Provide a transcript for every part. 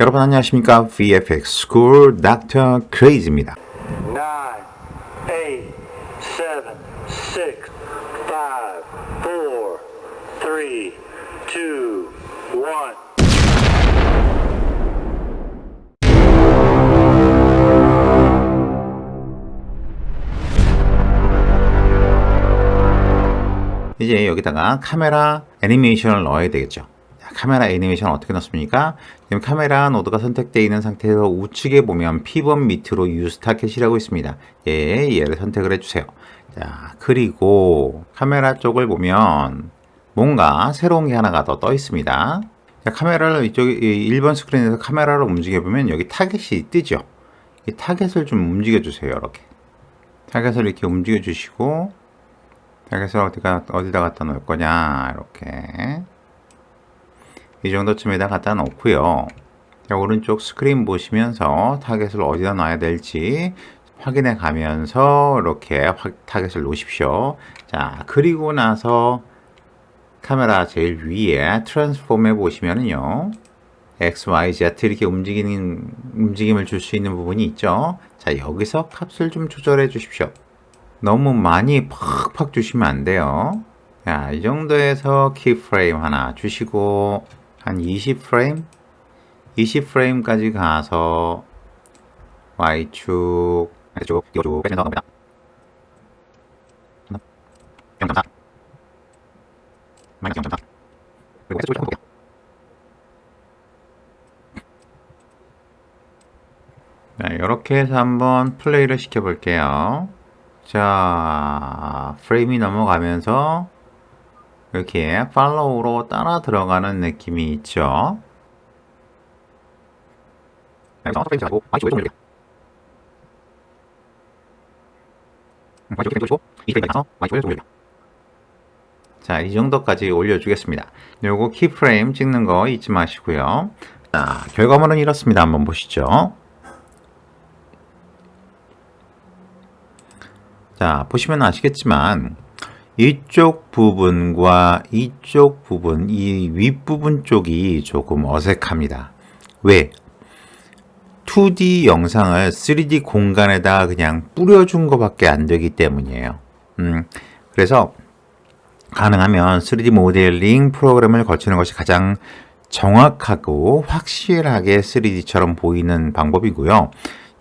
여러분 안녕하십니까? VFX School Dr. Crazy입니다. nine, eight, seven, six, five, four, three, two, one. 이제 여기다가 카메라 애니메이션을 넣어야 되겠죠. 자, 카메라 애니메이션 어떻게 넣습니까? 지금 카메라 노드가 선택되어 있는 상태에서 우측에 보면 P번 밑으로 Use 타켓이라고 있습니다. 예, 얘를 선택을 해주세요. 자, 그리고 카메라 쪽을 보면 뭔가 새로운 게 하나가 더 떠 있습니다. 자, 카메라를 이쪽 1번 스크린에서 카메라를 움직여 보면 여기 타겟이 뜨죠. 이 타겟을 좀 움직여 주세요. 이렇게. 타겟을 이렇게 움직여 주시고 타겟을 어디가 어디다 갖다 놓을 거냐 이렇게 이 정도쯤에다 갖다 놓고요. 자, 오른쪽 스크린 보시면서 타겟을 어디다 놔야 될지 확인해 가면서 이렇게 확- 타겟을 놓으십시오. 자, 그리고 나서 카메라 제일 위에 트랜스폼에 보시면은요. X, Y, Z 이렇게 움직이는 움직임을 줄 수 있는 부분이 있죠. 자, 여기서 값을 좀 조절해 주십시오. 너무 많이 팍팍 주시면 안 돼요. 자, 이 정도에서 키프레임 하나 주시고 한 20프레임? 20프레임까지 가서 Y축, X축, Y축 빼면서 겁니다. 0.4 마이너스 0.4 그리고 X축을 볼게요. 자, 이렇게 해서 한번 플레이를 시켜볼게요. 자, 프레임이 넘어가면서 이렇게 팔로우로 따라 들어가는 느낌이 있죠. 좀 올려요. 자, 이 정도까지 올려주겠습니다. 요거 키프레임 찍는 거 잊지 마시고요. 자, 결과물은 이렇습니다. 한번 보시죠. 자, 보시면 아시겠지만 이쪽 부분과 이쪽 부분, 이 윗부분 쪽이 조금 어색합니다. 왜? 2D 영상을 3D 공간에다 그냥 뿌려준 것밖에 안 되기 때문이에요. 음, 그래서 가능하면 3D 모델링 프로그램을 거치는 것이 가장 정확하고 확실하게 3D처럼 보이는 방법이고요.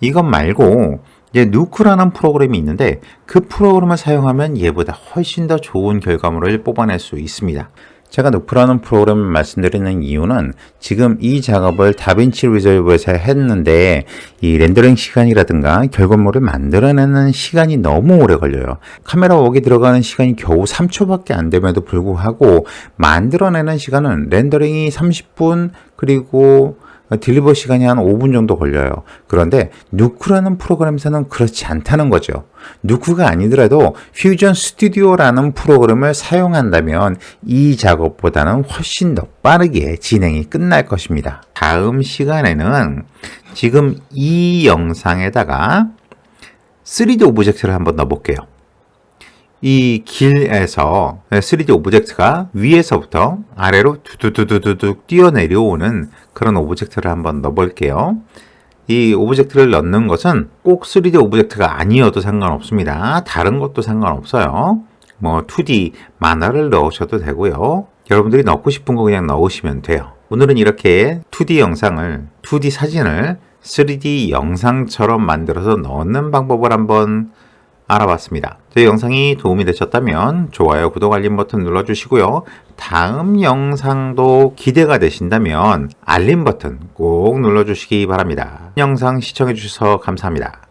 이것 말고 이제 누크라는 프로그램이 있는데 그 프로그램을 사용하면 얘보다 훨씬 더 좋은 결과물을 뽑아낼 수 있습니다. 제가 누크라는 프로그램을 말씀드리는 이유는 지금 이 작업을 다빈치 리졸브에서 했는데 이 렌더링 시간이라든가 결과물을 만들어내는 시간이 너무 오래 걸려요. 카메라 웍이 들어가는 시간이 겨우 3초밖에 안 됨에도 불구하고 만들어내는 시간은 렌더링이 30분 그리고 딜리버 시간이 한 5분 정도 걸려요. 그런데 누크라는 프로그램에서는 그렇지 않다는 거죠. 누크가 아니더라도 퓨전 스튜디오라는 프로그램을 사용한다면 이 작업보다는 훨씬 더 빠르게 진행이 끝날 것입니다. 다음 시간에는 지금 이 영상에다가 3D 오브젝트를 한번 넣어볼게요. 이 길에서 3D 오브젝트가 위에서부터 아래로 두두두두둑 뛰어내려오는 그런 오브젝트를 한번 넣어볼게요. 이 오브젝트를 넣는 것은 꼭 3D 오브젝트가 아니어도 상관없습니다. 다른 것도 상관없어요. 뭐 2D 만화를 넣으셔도 되고요. 여러분들이 넣고 싶은 거 그냥 넣으시면 돼요. 오늘은 이렇게 2D 영상을, 2D 사진을 3D 영상처럼 만들어서 넣는 방법을 한번 알아봤습니다. 저희 영상이 도움이 되셨다면 좋아요, 구독, 알림 버튼 눌러주시고요. 다음 영상도 기대가 되신다면 알림 버튼 꼭 눌러주시기 바랍니다. 영상 시청해주셔서 감사합니다.